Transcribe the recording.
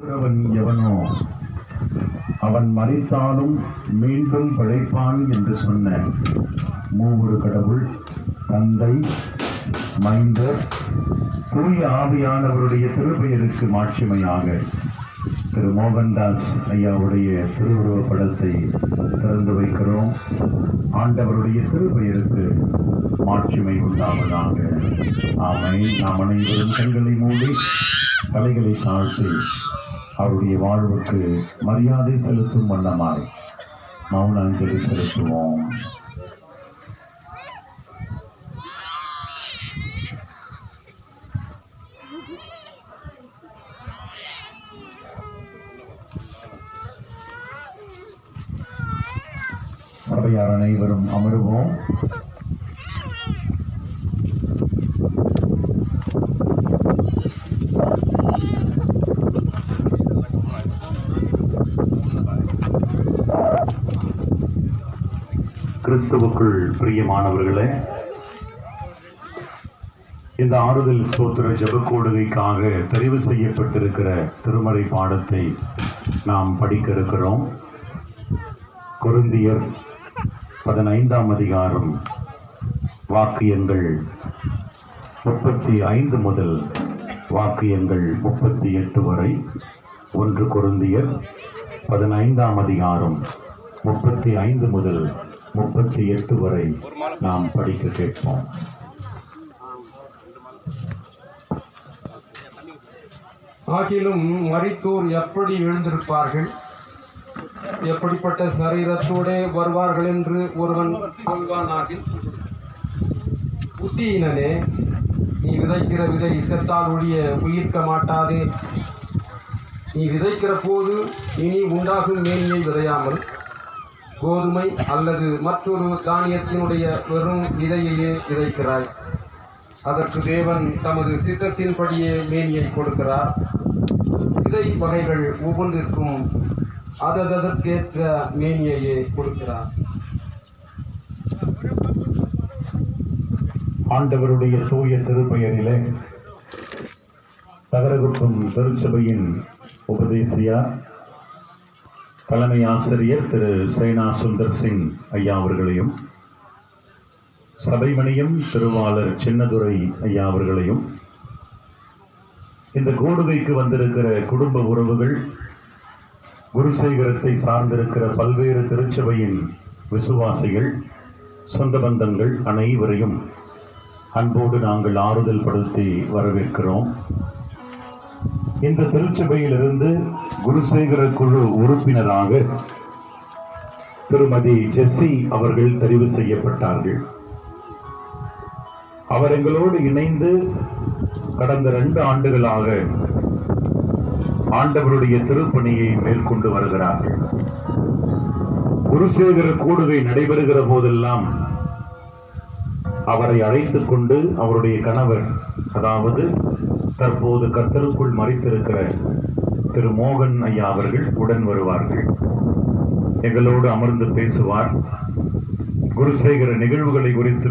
இருக்கிறவன் எவனோ அவன் மறித்தாலும் மீண்டும் பிழைப்பான் என்று சொன்ன மூவரு கடவுள் தந்தை மைந்தர் தூய ஆவியானவருடைய திருப்பெயருக்கு மாட்சிமையாக திரு மோகன்தாஸ் ஐயாவுடைய திருவுருவ படத்தை திறந்து வைக்கிறோம். ஆண்டவருடைய திருப்பெயருக்கு மாட்சிமை உண்டாவதாக. ஆமை நாம் அனைவரும் கண்களை மூடி தலைகளை தாழ்த்தி அவருடைய வாழ்வுக்கு மரியாதை செலுத்தும் வண்ணமாய் மௌன அஞ்சலி செலுத்துவோம். சபையார் அனைவரும் அமருவோம். கிறிஸ்துவுக்குள் பிரியமானவர்களே இந்த ஆறுதல் சோத்திர ஜபக்கோடுகைக்காக தெரிவு செய்யப்பட்டிருக்கிற திருமறை பாடத்தை நாம் படிக்க இருக்கிறோம் கொருந்தியர் பதினைந்தாம் அதிகாரம் வாக்கியங்கள் முப்பத்தி ஐந்து முதல் வாக்கியங்கள் முப்பத்தி எட்டு வரை. ஒன்று கொருந்தியர் பதினைந்தாம் அதிகாரம் முப்பத்தி ஐந்து முதல் முப்பத்தி எட்டு வரை நாம் படிக்க கேட்போம். ஆகிலும் மரித்தோர் எப்படி எழுந்திருப்பார்கள்? எப்படிப்பட்ட சரீரத்தோடே வருவார்கள் என்று ஒருவன் சொல்வானாகில் புத்தியினனே நீ விதைக்கிற விதை செத்தால் ஒழிய உயிர்க்க மாட்டாதே. நீ விதைக்கிற போது இனி உண்டாகும் மேன்மை விதையாமல் கோதுமை அல்லது மற்றொரு தானியத்தினுடைய வெறும் விதையையே விதைக்கிறாய். அதற்கு தேவன் தமது சித்தத்தின்படியே மேனியை கொடுக்கிறார். விதை வகைகள் ஒவ்வொன்றிற்கும் அததற்கேற்ற மேனியையே கொடுக்கிறார். ஆண்டவருடைய தூய திருப்பெயரிலே தகரகுப்பம் திருச்சபையின் உபதேசியார் தலைமை ஆசிரியர் திரு சேனா சுந்தர் சிங் ஐயா அவர்களையும் சபைமணியம் திருவாளர் சின்னதுரை ஐயா அவர்களையும் இந்த கோடுகைக்கு வந்திருக்கிற குடும்ப உறவுகள் குருசேகரத்தை சார்ந்திருக்கிற பல்வேறு திருச்சபையின் விசுவாசிகள் சொந்த பந்தங்கள் அனைவரையும் அன்போடு நாங்கள் ஆறுதல் படுத்தி வரவேற்கிறோம். இந்த திருச்சபையிலிருந்து குருசேகர குழு உறுப்பினராக திருமதி ஜெஸ்ஸி அவர்கள் தெரிவு செய்யப்பட்டார்கள். அவர் எங்களோடு இணைந்து கடந்த ரெண்டு ஆண்டுகளாக ஆண்டவருடைய திருப்பணியை மேற்கொண்டு வருகிறார்கள். குருசேகர கூடுகை நடைபெறுகிற போதெல்லாம் அவரை அழைத்துக் கொண்டு அவருடைய கணவர் அதாவது தற்போது கத்தருக்குள் மறித்திருக்கிற திரு மோகன் ஐயா அவர்கள் உடன் வருவார்கள். எங்களோடு அமர்ந்து பேசுவார். குருசேகர நிகழ்வுகளை குறித்து